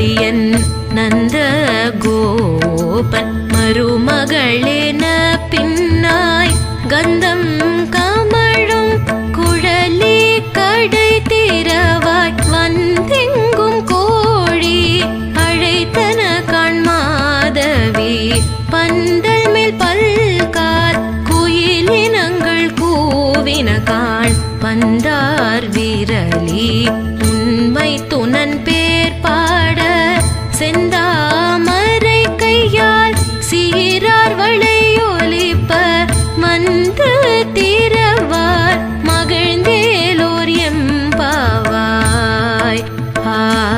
நந்த கோபன் மருமகளென பின்னாய் கந்தம் கமழும் குழலி கடை திறவாய் வந்தெங்கும் கோழி. அழைத்தன கண்மாதவி பந்தல் மேல் பல்கால் குயிலினங்கள் கூவின காண் பந்தார் விரலி உண்மை துணன் பே ah.